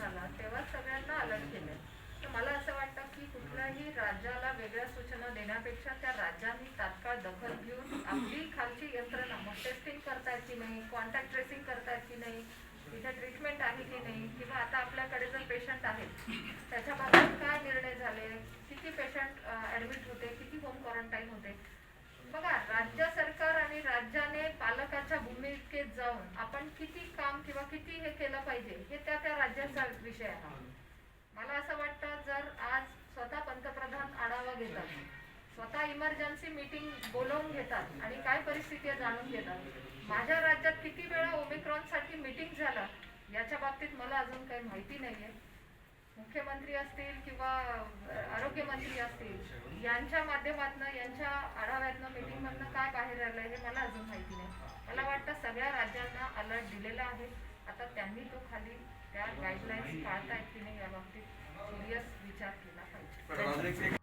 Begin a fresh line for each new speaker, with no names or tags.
झाला तेव्हा सगळ्यांना अलर्ट केलं. तर मला असं वाटतं की कुठल्याही राज्याला वेगळ्या सूचना देण्यापेक्षा त्या राज्यांनी तात्काळ दखल घेऊन आपली खालची यंत्रणा मग टेस्टिंग करतायत की नाही कॉन्टॅक्ट ट्रेसिंग करतायत की नाही तिथे ट्रीटमेंट आहे की नाही किंवा आता आपल्याकडे जर पेशंट आहेत त्याच्या बाबतीत काय निर्णय झाले किती पेशंट ऍडमिट होते किती होम क्वारंटाईन होते? बघा राज्य सरकार आणि राज्या स्वतःच्या भूमिकेत जाऊन आपण किती काम किंवा किती हे केलं पाहिजे हे त्या त्या राज्याचा विषय आहे. मला असं वाटतं जर आज स्वतः पंतप्रधान आढावा घेतात स्वतः इमर्जन्सी मीटिंग बोलवून घेतात आणि काय परिस्थिती आहे जाणून घेतात माझ्या राज्यात किती वेळा ओमिक्रॉनसाठी मीटिंग झालं याच्या बाबतीत मला अजून काही माहिती नाहीये. मुख्यमंत्री असतील किंवा आरोग्यमंत्री असतील यांच्या माध्यमातून यांच्या आढाव्यातनं मीटिंगमधनं काय बाहेर आलंय हे मला अजून माहिती नाही. मला वाटतं सगळ्या राज्यांना अलर्ट दिलेला आहे. आता त्यांनी तो खाली त्या गाईडलाईन्स पाळतायत की नाही या बाबतीत सिरियस विचार केला पाहिजे.